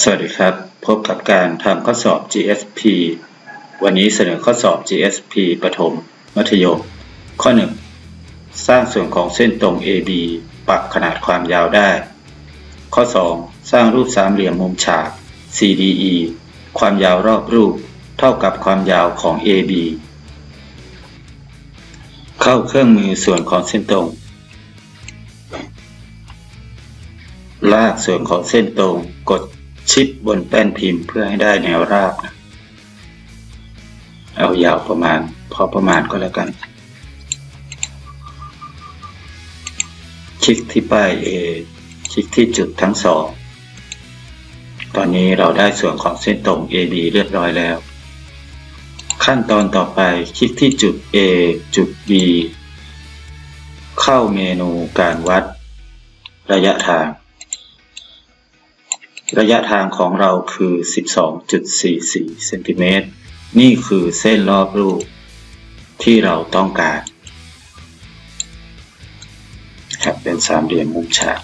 สวัสดีครับ พบกับการทำข้อสอบ GSP วันนี้เสนอข้อสอบ GSP ประถม มัธยม ข้อ 1 สร้างส่วนของเส้นตรง AB ปรับขนาดความยาวได้ ข้อ 2 สร้างรูปสามเหลี่ยมมุมฉาก CDE ความยาวรอบรูป เท่ากับความยาวของ AB เข้าเครื่องมือส่วนของเส้นตรง ลากส่วนของเส้นตรงกด ชิปบนแป้นพิมพ์เพื่อให้ได้แนวราบนะเอายาวประมาณ พอประมาณก็แล้วกัน คลิกที่ป้าย A คลิกที่จุดทั้งสอง ตอนนี้เราได้ส่วนของเส้นตรง AB เรียบร้อยแล้ว ขั้นตอนต่อไปคลิกที่จุด A จุด B เข้าเมนูการวัด ระยะทาง ระยะทางของเราคือ 12.44เซนติเมตร นี่คือเส้นรอบรูปที่เราต้องการครับเป็นสามเหลี่ยมมุมฉาก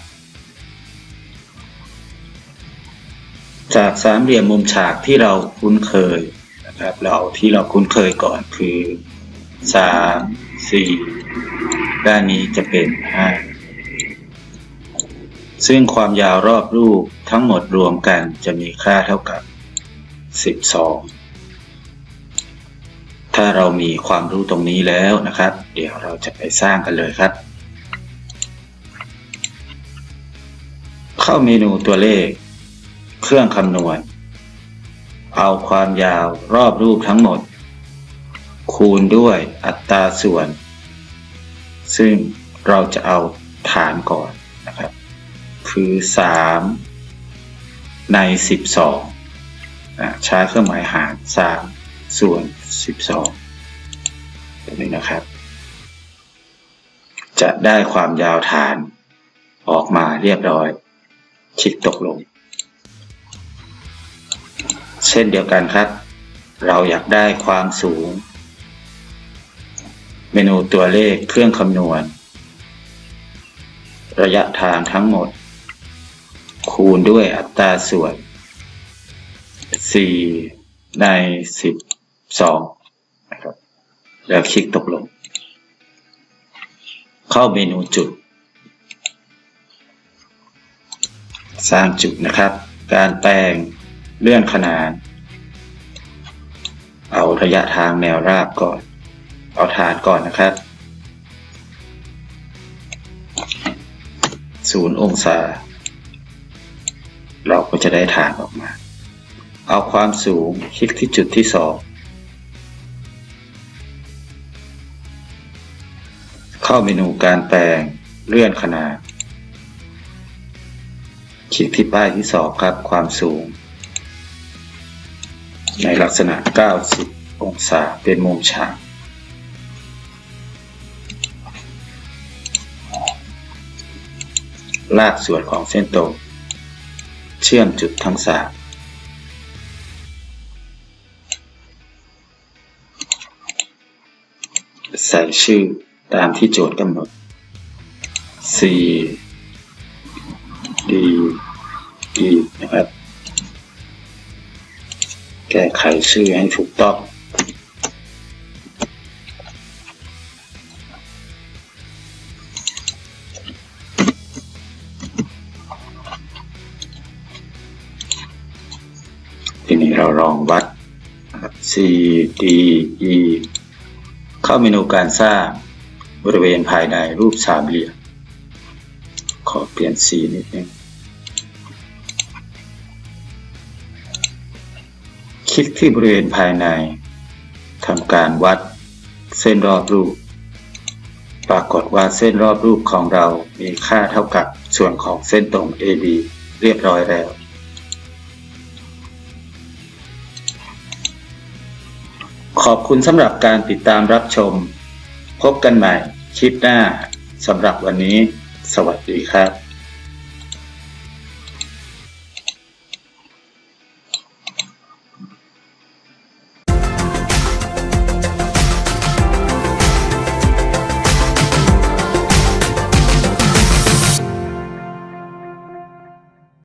จากสามเหลี่ยมมุมฉากที่เราคุ้นเคยนะครับ เราที่เราคุ้นเคยก่อนคือ 3 4 ด้านนี้จะเป็น 5 ซึ่งความยาวรอบรูปทั้งหมดรวมกันจะมีค่าเท่ากับ 12 ถ้าเรามีความรู้ตรงนี้แล้วนะครับ เดี๋ยวเราจะไปสร้างกันเลยครับ เข้าเมนูตัวเลข เครื่องคำนวณ เอาความยาวรอบรูปทั้งหมด คูณด้วยอัตราส่วน ซึ่งเราจะเอาฐานก่อนนะครับ คือ 3 ใน 12นะใช้เครื่องหมายหาร 3 ส่วน 12ตัวนี้นะครับ จะได้ความยาวฐานออกมาเรียบร้อยคลิกตกลง เช่นเดียวกันครับ เราอยากได้ความสูง เมนูตัวเลขเครื่องคำนวณระยะทางทั้งหมด คูณด้วยอัตราส่วน 4 ใน 12 นะครับ แล้วคลิกตกลง เข้าเมนูจุด สร้างจุดนะครับ การแปลงเลื่อนขนานเอาระยะทางแนวราบก่อน เอาฐานก่อนนะครับศูนย์องศา เราก็จะได้ฐานออกมา เอาความสูงคลิกที่จุดที่สองเข้าเมนูการแปลงเลื่อนขนาด คลิกที่ป้ายที่สองครับ ความสูง ในลักษณะ 90 องศาเป็นมุมฉากลากส่วนของเส้นตรง ชื่อมจุดทั้งสามใส่ชื่อตามที่โจทย์กำหนด C D E นะครับ แก้ไขชื่อให้ถูกต้อง ทีนี้เราลองวัด C D E เข้าเมนูการสร้างบริเวณภายในรูปสามเหลี่ยม ขอเปลี่ยนสีนิดนึง คลิกที่บริเวณภายในทำการวัดเส้นรอบรูป ปรากฏว่าเส้นรอบรูปของเรามีค่าเท่ากับส่วนของเส้นตรง AB เรียบร้อยแล้ว ขอบคุณสำหรับการติดตามรับชม พบกันใหม่คลิปหน้าสำหรับวันนี้ สวัสดีครับ